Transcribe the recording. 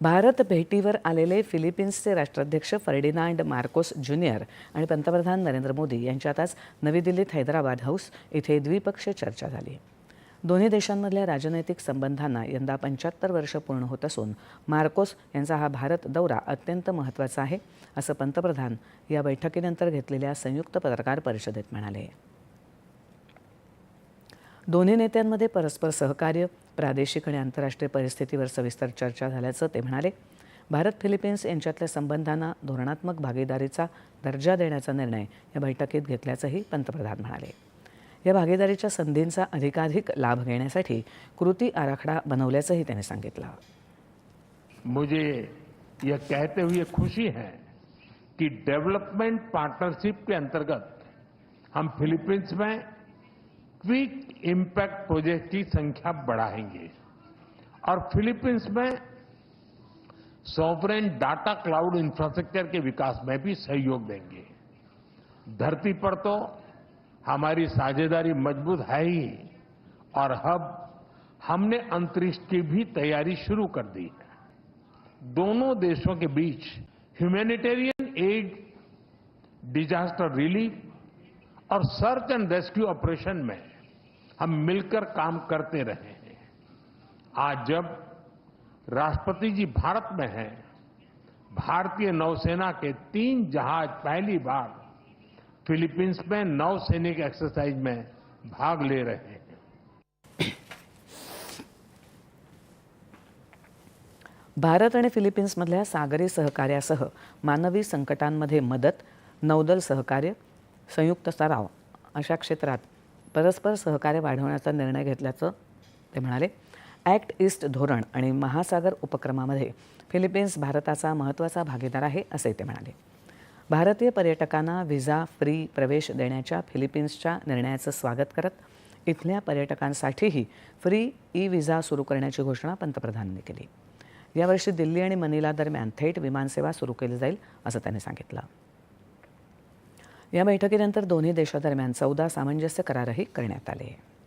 भारत भेटीवर आलेले फिलिपिन्सचे राष्ट्राध्यक्ष फर्डिनांड मार्कोस ज्युनियर आणि पंतप्रधान नरेंद्र मोदी यांच्यात आज नवी दिल्लीत हैदराबाद हाऊस इथे द्विपक्षीय चर्चा झाली. दोन्ही देशांमधल्या राजनैतिक संबंधांना यंदा पंच्याहत्तर वर्ष पूर्ण होत असून मार्कोस यांचा हा भारत दौरा अत्यंत महत्त्वाचा आहे असं पंतप्रधान या बैठकीनंतर घेतलेल्या संयुक्त पत्रकार परिषदेत म्हणाले. दोन्ही नेत्यांमध्ये परस्पर सहकार्य प्रादेशिक आणि आंतरराष्ट्रीय परिस्थितीवर सविस्तर चर्चा झाल्याचं ते म्हणाले. भारत फिलिपिन्स यांच्यातल्या संबंधांना धोरणात्मक भागीदारीचा दर्जा देण्याचा निर्णय या बैठकीत घेतल्याचंही पंतप्रधान म्हणाले. या भागीदारीच्या संधींचा अधिकाधिक लाभ घेण्यासाठी कृती आराखडा बनवल्याचंही त्यांनी सांगितलं. मुझे यह कहते हुए खुशी है कि डेवलपमेंट पार्टनरशिप के अंतर्गत हम फिलीपींस में क्विक इम्पैक्ट प्रोजेक्ट की संख्या बढ़ाएँगे। और फिलीपींस में सॉवरेन डाटा क्लाउड इंफ्रास्ट्रक्चर के विकास में भी सहयोग देंगे। धरती पर तो हमारी साझेदारी मज़बूत है ही। और अब हमने अंतरिक्ष की भी तैयारी शुरू कर दी है। दोनों देशों के बीच ह्यूमैनिटेरियन एड डिजास्टर रिलीफ और सर्च एंड रेस्क्यू ऑपरेशन में हम मिलकर काम करते रहे हैं। आज जब राष्ट्रपति जी भारत में हैं, भारतीय नौसेना के तीन जहाज़ पहली बार फिलीपींस में नौसैनिक एक्सरसाइज में भाग ले रहे हैं। भारत आणि फिलिपिन्समधल्या सागरी सहकार्यासह मानवी संकटांमध्ये मदत, नौदल सहकार्य संयुक्त सराव अशा क्षेत्रात परस्पर सहकार्य वाढवण्याचा निर्णय घेतल्याचं ते म्हणाले. ॲक्ट ईस्ट धोरण आणि महासागर उपक्रमामध्ये फिलिपिन्स भारताचा महत्त्वाचा भागीदार आहे असे ते म्हणाले. भारतीय पर्यटकांना व्हिसा फ्री प्रवेश देण्याच्या फिलिपिन्सच्या निर्णयाचं स्वागत करत इथल्या पर्यटकांसाठीही फ्री ई व्हिसा सुरू करण्याची घोषणा पंतप्रधानांनी केली. यावर्षी दिल्ली आणि मनिला दरम्यान थेट विमानसेवा सुरू केली जाईल असं त्यांनी सांगितलं. या बैठकीनंतर दोन्ही देशादरम्यान चौदा सामंजस्य करारही करण्यात आले.